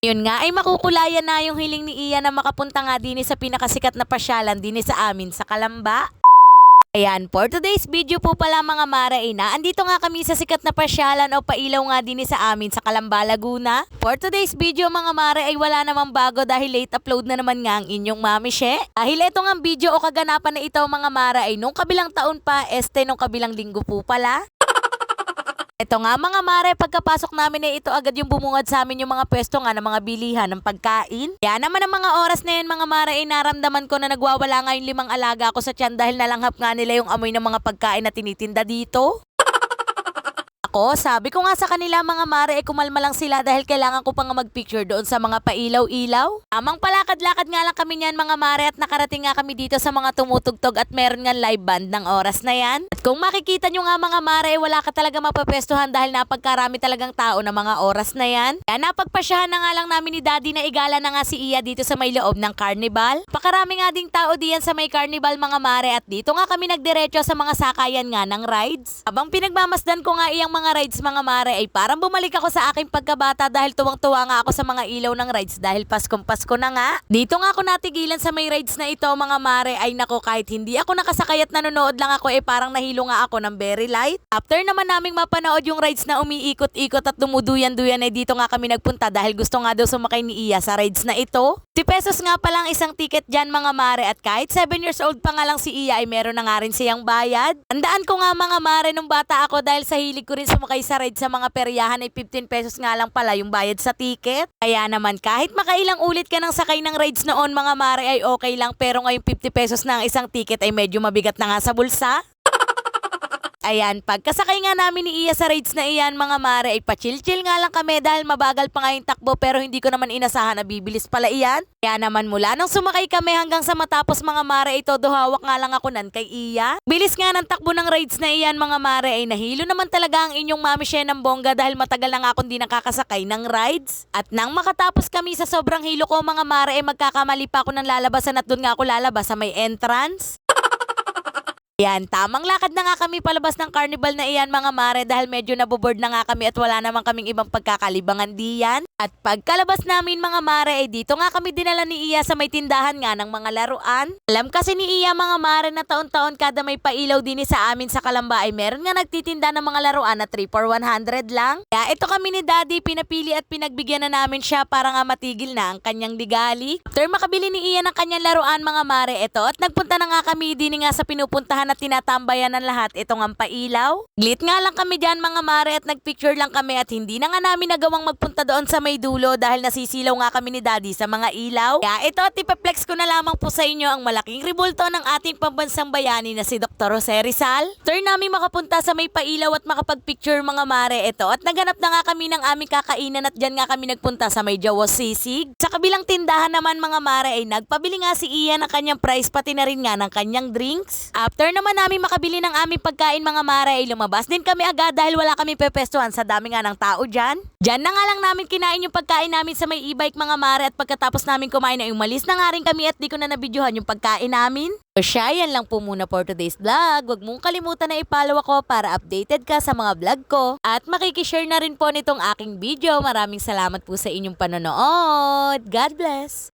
Yun nga ay makukulayan na yung hiling ni Ian na makapunta nga din sa pinakasikat na pasyalan din sa amin sa Kalamba. Ayan, for today's video po pala mga Mara Ina, andito nga kami sa sikat na pasyalan o pailaw nga din sa amin sa Kalamba, Laguna. For today's video mga Mara ay wala namang bago dahil late upload na naman nga ang inyong mami she. Dahil ito nga video o kaganapan na ito mga Mara ay nung kabilang taon pa, este nung kabilang linggo po pala. Ito nga mga mare, pagkapasok namin eh, ito agad yung bumungad sa amin yung mga pwesto nga ng mga bilihan ng pagkain. Kaya naman ang mga oras na yun mga mare, eh, naramdaman ko na nagwawala nga yung limang alaga ko sa tiyan dahil nalanghap nga nila yung amoy ng mga pagkain na tinitinda dito. Ako, sabi ko nga sa kanila mga mare, eh kumalma lang sila dahil kailangan ko pa nga magpicture doon sa mga pailaw-ilaw. Amang palakad-lakad nga lang kami niyan mga mare at nakarating nga kami dito sa mga tumutugtog at meron nga live band ng oras na yan. At kung makikita nyo nga mga mare, wala ka talaga mapapwestuhan dahil napagkarami talagang tao na mga oras na yan. Kaya napagpasyahan na nga lang namin ni daddy na igala na nga si Iya dito sa may loob ng carnival. Pakarami nga ding tao diyan sa may carnival mga mare at dito nga kami nagdiretso sa mga sakayan nga ng rides. Abang pinagmamasdan ko nga iyang mga rides mga mare ay parang bumalik ako sa aking pagkabata dahil tuwang-tuwa nga ako sa mga ilaw ng rides dahil Paskong Pasko na nga. Dito nga ako natigilan sa may rides na ito mga mare ay nako kahit hindi ako nakasakay at nanonood lang ako eh parang nahilo nga ako ng very light. After naman naming mapanood yung rides na umiikot-ikot at dumuduyan-duyan ay dito nga kami nagpunta dahil gusto nga daw sumakay ni Iya sa rides na ito. 50 pesos nga palang isang ticket dyan mga mare at kahit 7 years old pa nga lang si Iya ay meron na nga rin siyang bayad. Andaan ko nga mga mare nung bata ako dahil sa hilig ko rin sumakay sa ride sa mga peryahan ay 15 pesos nga lang pala yung bayad sa ticket. Kaya naman kahit makailang ulit ka ng sakay ng rides noon mga mare ay okay lang pero ngayong 50 pesos na ang isang ticket ay medyo mabigat na nga sa bulsa. Ayan, pagkasakay nga namin ni Iya sa rides na iyan mga mare ay pa-chill-chill nga lang kami dahil mabagal pa nga yung takbo pero hindi ko naman inasahan na bibilis pala iyan. Kaya naman mula nang sumakay kami hanggang sa matapos mga mare ay todo hawak nga lang ako nan kay Iya. Bilis nga ng takbo ng rides na iyan mga mare ay nahilo naman talaga ang inyong mami siya ng bongga dahil matagal na nga akong di nakakasakay ng rides. At nang makatapos kami sa sobrang hilo ko mga mare ay magkakamali pa ako ng lalabasan at doon nga ako lalabas sa may entrance. Yan, tamang lakad na nga kami palabas ng carnival na iyan mga mare dahil medyo naboboard na nga kami at wala naman kaming ibang pagkakalibangan diyan. At pagkalabas namin mga mare ay dito nga kami dinala ni Iya sa may tindahan nga ng mga laruan. Alam kasi ni Iya mga mare na taon-taon kada may pailaw din sa amin sa Kalamba ay meron nga nagtitinda ng mga laruan na 3 for 100 lang. Kaya ito kami ni Daddy pinapili at pinagbigyan na namin siya para nga matigil na ang kanyang ligali. After makabili ni Iya ng kanyang laruan mga mare ito at nagpunta na nga kami din nga sa pinupuntahan at tinatambayan ng lahat itong ang pailaw. Glit nga lang kami dyan mga mare at nagpicture lang kami at hindi na nga namin nagawang magpunta doon sa may dulo dahil nasisilaw nga kami ni daddy sa mga ilaw. Kaya ito at ipaplex ko na lamang po sa inyo ang malaking ribulto ng ating pambansang bayani na si Dr. Jose Rizal. Turn namin makapunta sa may pailaw at makapagpicture mga mare ito at naganap na nga kami ng aming kakainan at dyan nga kami nagpunta sa may Jawas Sisig. Sa kabilang tindahan naman mga mare ay nagpabili nga si Ian ng kanyang price pati na rin nga ng kanyang drinks. After naman namin makabili ng aming pagkain mga mare ay lumabas din kami agad dahil wala kami pepestuhan sa dami nga ng tao dyan. Dyan na nga lang namin kinain yung pagkain namin sa may e-bike mga mare at pagkatapos namin kumain ay umalis na nga rin kami at di ko na nabidyohan yung pagkain namin. So siya, yan lang po muna for today's vlog. Huwag mong kalimutan na i-follow ako para updated ka sa mga vlog ko. At makikishare na rin po nitong aking video. Maraming salamat po sa inyong panonood. God bless!